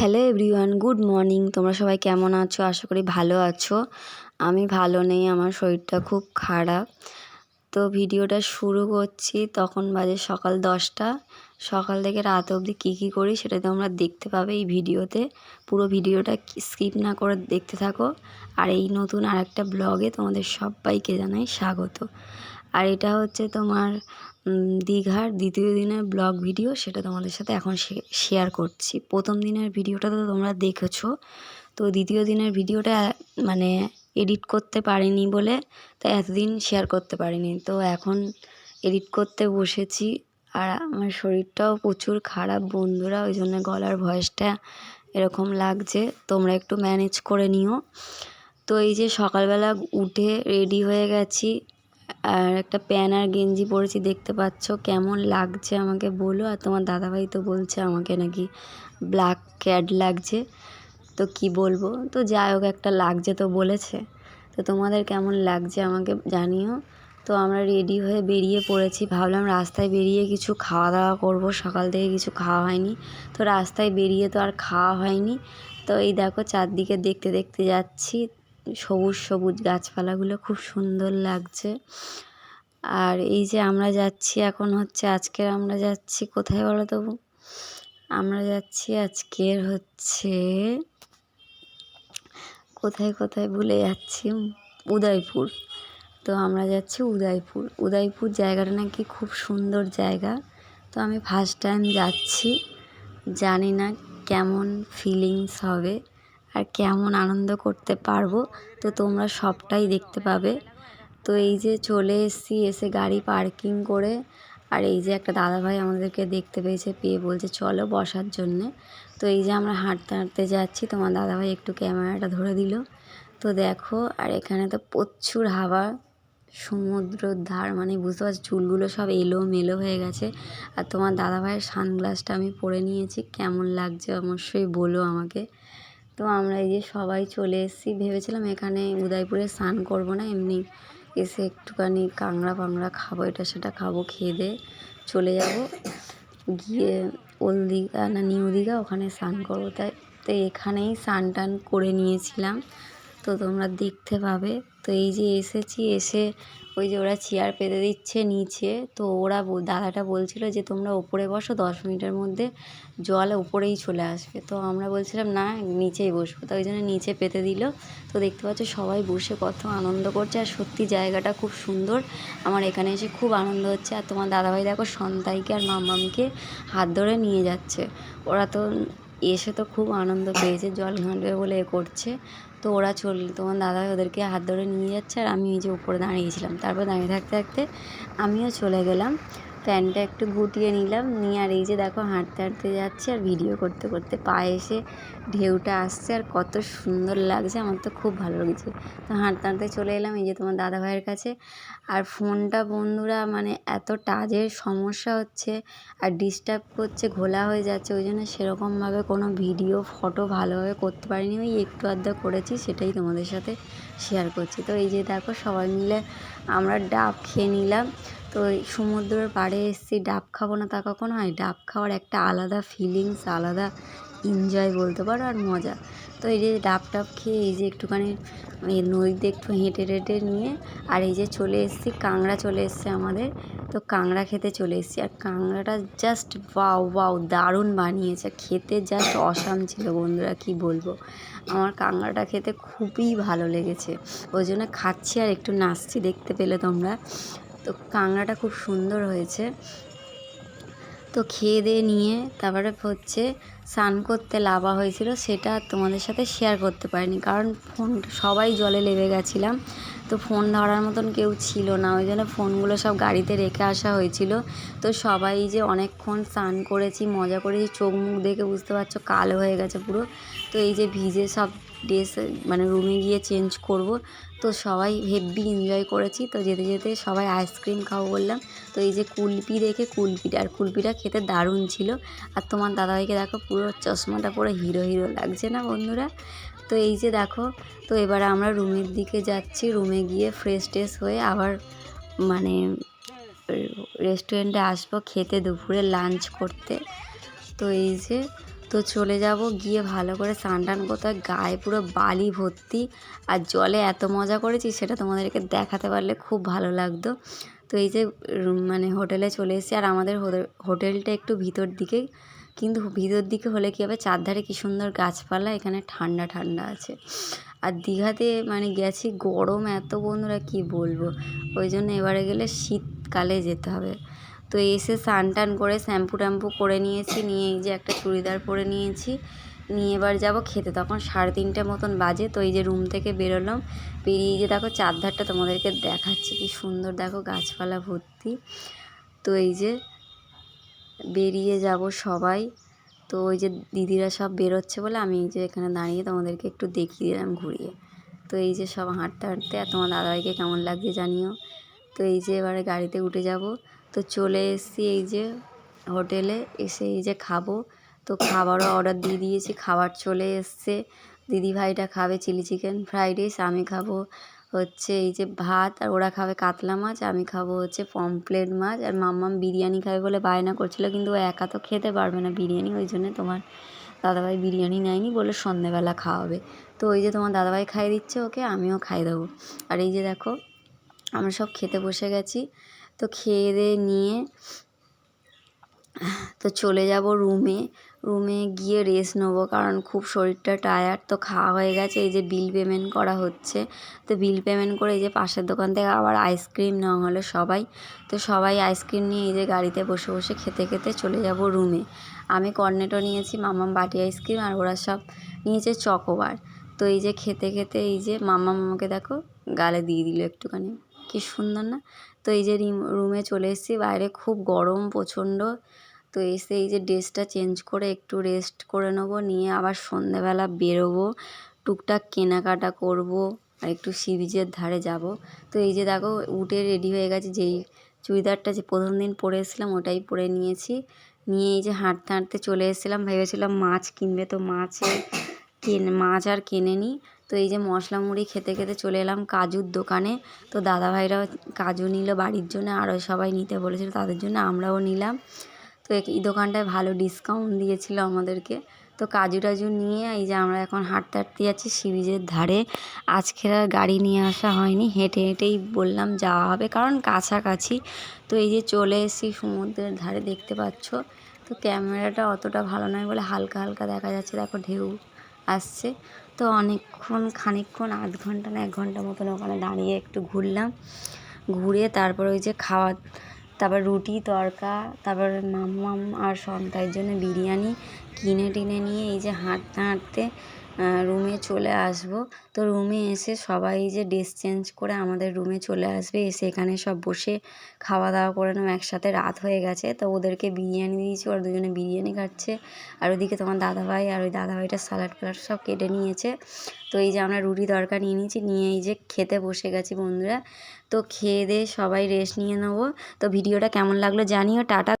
Hello everyone good morning তোমরা সবাই কেমন আছো? আশা করি ভালো আছো। আমি ভালো নেই, আমার শরীরটা খুব খারাপ। তো ভিডিওটা শুরু করছি তখন বাজে সকাল দশটা। সকাল থেকে রাত অবধি কী কী করি সেটা তোমরা দেখতে পাবে এই ভিডিওতে। পুরো ভিডিওটা স্কিপ না করে দেখতে থাকো। আর এই নতুন আর একটা ব্লগে তোমাদের সবাইকে জানাই স্বাগত। আর এটা হচ্ছে তোমার দীঘার দ্বিতীয় দিনের ব্লগ ভিডিও সেটা তোমাদের সাথে এখন শেয়ার করছি। প্রথম দিনের ভিডিওটা তো তোমরা দেখেছ, তো দ্বিতীয় দিনের ভিডিওটা মানে এডিট করতে পারিনি বলে তাই এতদিন শেয়ার করতে পারিনি। তো এখন এডিট করতে বসেছি, আর আমার শরীরটাও প্রচুর খারাপ বন্ধুরা, ওই জন্য গলার ভয়েসটা এরকম লাগছে, তোমরা একটু ম্যানেজ করে নিও। তো এই যে সকালবেলা উঠে রেডি হয়ে গেছি আর একটা প্যান্ট আর গেঞ্জি পরেছি, দেখতে পাচ্ছ। কেমন লাগছে আমাকে বলো। আর তোমার দাদাভাই তো বলছে আমাকে নাকি ব্ল্যাক ক্যাড লাগছে। তো কি বলব? তো যাই হোক, একটা লাগছে তো বলেছে। তো তোমাদের কেমন লাগছে আমাকে জানিও। তো আমরা রেডি হয়ে বেরিয়ে পড়েছি। ভাবলাম রাস্তায় বেরিয়ে কিছু খাওয়া দাওয়া করব। সকাল থেকে কিছু খাওয়া হয়নি। তো রাস্তায় বেরিয়ে তো আর খাওয়া হয়নি। তো এই দেখো, চারদিকে দেখতে দেখতে যাচ্ছি। সবুজ সবুজ গাছপালাগুলো খুব সুন্দর লাগছে। আর এই যে আমরা যাচ্ছি এখন হচ্ছে আজকের আমরা যাচ্ছি কোথায় বলো তো আমরা যাচ্ছি আজকের হচ্ছে কোথায় কোথায় ভুলে যাচ্ছি? উদয়পুর। তো আমরা যাচ্ছি উদয়পুর। উদয়পুর জায়গাটা নাকি খুব সুন্দর জায়গা। তো আমি ফার্স্ট টাইম যাচ্ছি। জানি না কেমন ফিলিংস হবে। আর কেমন আনন্দ করতে পারব, তো তোমরা সবটাই দেখতে পাবে। তো এই যে চলে এসেছি, এসে গাড়ি পার্কিং করে, আর এই যে একটা দাদাভাই আমাদেরকে দেখতে পেয়েছে, পেয়ে বলছে, চলো বসার জন্যে। তো এই যে আমরা হাঁটতে হাঁটতে যাচ্ছি, তোমার দাদাভাই একটু ক্যামেরাটা ধরে দিল। তো দেখো, আর এখানে তো প্রচুর হাওয়া, সমুদ্রর ধার মানে বুঝতে পারছি, চুলগুলো সব এলো মেলো হয়ে গেছে। আর তোমার দাদাভাইয়ের সানগ্লাসটা আমি পরে নিয়েছি, কেমন লাগছে অবশ্যই বলো আমাকে। তো আমরা এই যে সবাই চলে এসেছি। ভেবেছিলাম এখানে উদয়পুরে স্নান করব না, এমনি এসে একটুখানি কাঁংড়া ফাংড়া খাব, এটা সেটা খাব, খেয়ে দিয়ে চলে যাব। গিয়ে ওল্ড দীঘা না নিউ দীঘা ওখানে স্নান করব। তাই তো এখানেই স্নান টান করে নিয়েছিলাম। তো তোমরা দেখতে পাবে। তো এই যে এসেছি, এসে ওই যে ওরা চেয়ার পেতে দিচ্ছে নিচে, তো ওরা দাদাটা বলছিল যে তোমরা ওপরে বসো, দশ মিনিটের মধ্যে জল উপরেই চলে আসবে। তো আমরা বলছিলাম, না, নিচেই বসবো। তো ওই জন্য নিচে পেতে দিল। তো দেখতে পাচ্ছ সবাই বসে কত আনন্দ করছে। আর সত্যি জায়গাটা খুব সুন্দর। আমার এখানে এসে খুব আনন্দ হচ্ছে। আর তোমার দাদাভাই দেখো সন্তাইকে আর মামামিকে হাত ধরে নিয়ে যাচ্ছে। ওরা তো এসে তো খুব আনন্দ পেয়েছে, জল ঘাঁটবে বলে এ করছে। তো ওরা চল, তোমার দাদা ওদেরকে হাত ধরে নিয়ে যাচ্ছে আর আমি ওই যে উপরে দাঁড়িয়েছিলাম তারপর দাঁড়িয়ে থাকতে থাকতে আমিও চলে গেলাম। প্যান্টটা একটু গুটিয়ে নিলাম। নিয়ে আর এই যে দেখো হাঁটতে হাঁটতে যাচ্ছে আর ভিডিও করতে করতে পায়ে এসে ঢেউটা আসছে আর কত সুন্দর লাগছে। আমার তো খুব ভালো লেগেছে। তো হাঁটতে হাঁটতে চলে এলাম এই যে তোমার দাদা ভাইয়ের কাছে। আর ফোনটা বন্ধুরা মানে এত টাচের সমস্যা হচ্ছে আর ডিস্টার্ব করছে, ঘোলা হয়ে যাচ্ছে, ওই জন্য সেরকমভাবে কোনো ভিডিও ফটো ভালোভাবে করতে পারিনি। ওই একটু আধটা করেছি, সেটাই তোমাদের সাথে শেয়ার করছি। তো এই যে দেখো সবাই মিলে আমরা ডাব খেয়ে নিলাম। তো সমুদ্রের পাড়ে এসেছি, ডাব খাব না তা কখনো? হয় ডাব খাওয়ার একটা আলাদা ফিলিংস আলাদা এনজয় বলতে পারো আর মজা। তো এই যে ডাব টাব খেয়ে এই যে একটুখানি এই নদীতে একটু হেঁটে টেঁটে নিয়ে আর এই যে চলে এসেছি কাঁংড়া চলে এসছে আমাদের। তো কাঁংড়া খেতে চলে এসেছি আর কাঁংড়াটা জাস্ট ওয়াও ওয়াও দারুণ বানিয়েছে। খেতে জাস্ট অসাম ছিল বন্ধুরা, কি বলব? আমার কাঁংড়াটা খেতে খুবই ভালো লেগেছে। ওই জন্য খাচ্ছি আর একটু নাচছি, দেখতে পেলে তোমরা। তো কাঁকড়াটা খুব সুন্দর হয়েছে। তো খেয়ে দিয়ে নিয়ে তারপরে হচ্ছে স্নান করতে লাভা হয়েছিল, সেটা তোমাদের সাথে শেয়ার করতে পারিনি, কারণ ফোন সবাই জলে লেবে গেছিলাম। তো ফোন ধরার মতন কেউ ছিল না, ওই জন্য ফোনগুলো সব গাড়িতে রেখে আসা হয়েছিল। তো সবাই যে অনেকক্ষণ স্নান করেছি, মজা করেছি, চোখ মুখ দেখে বুঝতে পারছ কালো হয়ে গেছে পুরো। তো এই যে ভিজে সব ড্রেস মানে রুমে গিয়ে চেঞ্জ করব তো সবাই হেভি এনজয় করেছি। তো যেতে যেতে সবাই আইসক্রিম খাব বললাম। তো এই যে কুলপি দেখে কুলপিটা আর কুলপিটা খেতে দারুণ ছিল। আর তোমার দাদাভাইকে দেখো পুরো চশমাটা পুরো হিরো হিরো লাগছে না বন্ধুরা? তো এই যে দেখো, তো এবার আমরা রুমের দিকে যাচ্ছি। রুমে গিয়ে ফ্রেশ ট্রেশ হয়ে আবার মানে রেস্টুরেন্টে আসব খেতে দুপুরে লাঞ্চ করতে। তো এই যে তো চলে যাব, গিয়ে ভালো করে স্নান টান করতে হয় গায়ে পুরো বালি ভর্তি। আর জলে এত মজা করেছি, সেটা তোমাদেরকে দেখাতে পারলে খুব ভালো লাগতো। তো এই যে মানে হোটেলে চলে এসেছি, আর আমাদের হোটেলটা একটু ভিতর দিকে। কিন্তু ভিতর দিকে হলে কী হবে, চারধারে কী সুন্দর গাছপালা, এখানে ঠান্ডা ঠান্ডা আছে। আর দীঘাতে মানে গেছি, গরম এত, বন্ধুরা কী বলব? ওই জন্য এবারে গেলে শীতকালে যেতে হবে। তো এসে স্নান টান করে শ্যাম্পু ট্যাম্পু করে নিয়েছি, নিয়ে এই যে একটা চুড়িদার পরে নিয়েছি। নিয়ে এবার যাব খেতে। তখন সাড়ে তিনটে মতন বাজে, তো এই যে রুম থেকে বেরোলাম। বেরিয়ে যে দেখো চারধারটা তোমাদেরকে দেখাচ্ছি, কি সুন্দর দেখো গাছপালা ভর্তি। তো এই যে বেরিয়ে যাব সবাই। তো ওই যে দিদিরা সব বেরোচ্ছে বলে আমি এই যে এখানে দাঁড়িয়ে তোমাদেরকে একটু দেখিয়ে দিলাম ঘুরিয়ে। তো এই যে সব হাঁটতে হাঁটতে, আর তোমার দাদাভাইকে কেমন লাগছে জানিও। তো এই যে এবারে গাড়িতে উঠে যাব। তো চলে এসেছি এই যে হোটেলে, এসে এই যে খাব। তো খাবারও অর্ডার দিয়ে দিয়েছি, খাবার চলে এসছে। দিদিভাইটা খাবে চিলি চিকেন ফ্রাইড রাইস, আমি খাব হচ্ছে এই যে ভাত, আর ওরা খাবে কাতলা মাছ, আমি খাব হচ্ছে পমপ্লেট মাছ। আর মাম্মাম বিরিয়ানি খাবে বলে বায়না করছিল, কিন্তু ও একা তো খেতে পারবে না বিরিয়ানি, ওই জন্য তোমার দাদাভাই বিরিয়ানি নেয়নি বলে সন্ধেবেলা খাওয়াবে। তো ওই যে তোমার দাদাভাই খাইয়ে দিচ্ছে ওকে, আমিও খাইয়ে দেবো। আর এই যে দেখো, আমরা সব খেতে বসে গেছি। তো খেয়ে দিয়ে নিয়ে তো চলে যাব রুমে। রুমে গিয়ে রেস্ট নেব কারণ খুব শরীরটা টায়ার্ড তো খাওয়া হয়ে গেছে। এই যে বিল পেমেন্ট করা হচ্ছে। তো বিল পেমেন্ট করে এই যে পাশের দোকান থেকে আবার আইসক্রিম নেওয়া হলো সবাই। তো সবাই আইসক্রিম নিয়ে এই যে গাড়িতে বসে বসে খেতে খেতে চলে যাব রুমে। আমি কর্নেটো নিয়েছি, মামাম বাটি আইসক্রিম আর ওরা সব নিয়েছে চকোবার তো এই যে খেতে খেতে এই যে মামা মামাকে দেখো গালে দিয়ে দিল একটুখানি। কি সুন্দর না? তো এই যে রুমে চলে এসেছি। বাইরে খুব গরম প্রচণ্ড। তো এসে এই যে ড্রেসটা চেঞ্জ করে একটু রেস্ট করে নেব। নিয়ে আবার সন্ধেবেলা বেরোবো। টুকটাক কেনাকাটা করব। আর একটু সি বিচের ধারে যাব। তো এই যে দেখো উঠে রেডি হয়ে গেছে। যেই চুড়িদারটা যে প্রথম দিন পরে এসেছিলাম, ওটাই পরে নিয়েছি। নিয়ে এই যে হাঁটতে হাঁটতে চলে এসেছিলাম। ভেবেছিলাম মাছ কিনবে। তো মাছে কেন, মাছ আর কেনে নিই তো এই যে মশলা মুড়ি খেতে খেতে চলে এলাম কাজুর দোকানে। তো দাদাভাইরাও কাজু নিল বাড়ির জন্য, আরও সবাই নিতে বলেছিল তাদের জন্য, আমরাও নিলাম। তো এই দোকানটায় ভালো ডিসকাউন্ট দিয়েছিল আমাদেরকে। তো কাজু টাজু নিয়ে এই যে আমরা এখন হাঁটতে হাঁটতে যাচ্ছি সি বিচের ধারে। আজকের আর গাড়ি নিয়ে আসা হয়নি, হেঁটে হেঁটেই বললাম যাওয়া হবে, কারণ কাছাকাছি। তো এই যে চলে এসেছি সমুদ্রের ধারে, দেখতে পাচ্ছ? তো ক্যামেরাটা অতটা ভালো নয় বলে হালকা হালকা দেখা যাচ্ছে, দেখো ঢেউ আসছে। তো অনেকক্ষণ, খানিকক্ষণ, আধ ঘণ্টা না এক ঘণ্টা মতন ওখানে দাঁড়িয়ে একটু ঘুরলাম। ঘুরে তারপর ওই যে খাওয়া, তারপর রুটি তড়কা তারপর মাম্মাম আর সন্তাইয়ের জন্য বিরিয়ানি কিনে টিনে নিয়ে এই যে হাঁটতে হাঁটতে রুমে চলে আসব। তো রুমে এসে সবাই যে ড্রেস চেঞ্জ করে আমাদের রুমে চলে আসবে, এসে এখানে সব বসে খাওয়া দাওয়া করে নেব, একসাথে রাত হয়ে গেছে। তো ওদেরকে বিরিয়ানি দিয়েছি, ওরা দুজনে বিরিয়ানি খাচ্ছে। আর ওদিকে তোমার দাদাভাই আর ওই দাদাভাইটা স্যালাড ফ্যালাড সব কেটে নিয়েছে। তো এই যে আমরা রুটি তড়কা নিয়ে নিয়েছি, নিয়ে এই যে খেতে বসে গেছি বন্ধুরা। তো খেয়ে দিয়ে সবাই রেস্ট নিয়ে নেব। তো ভিডিওটা কেমন লাগল জানিও, টাটা।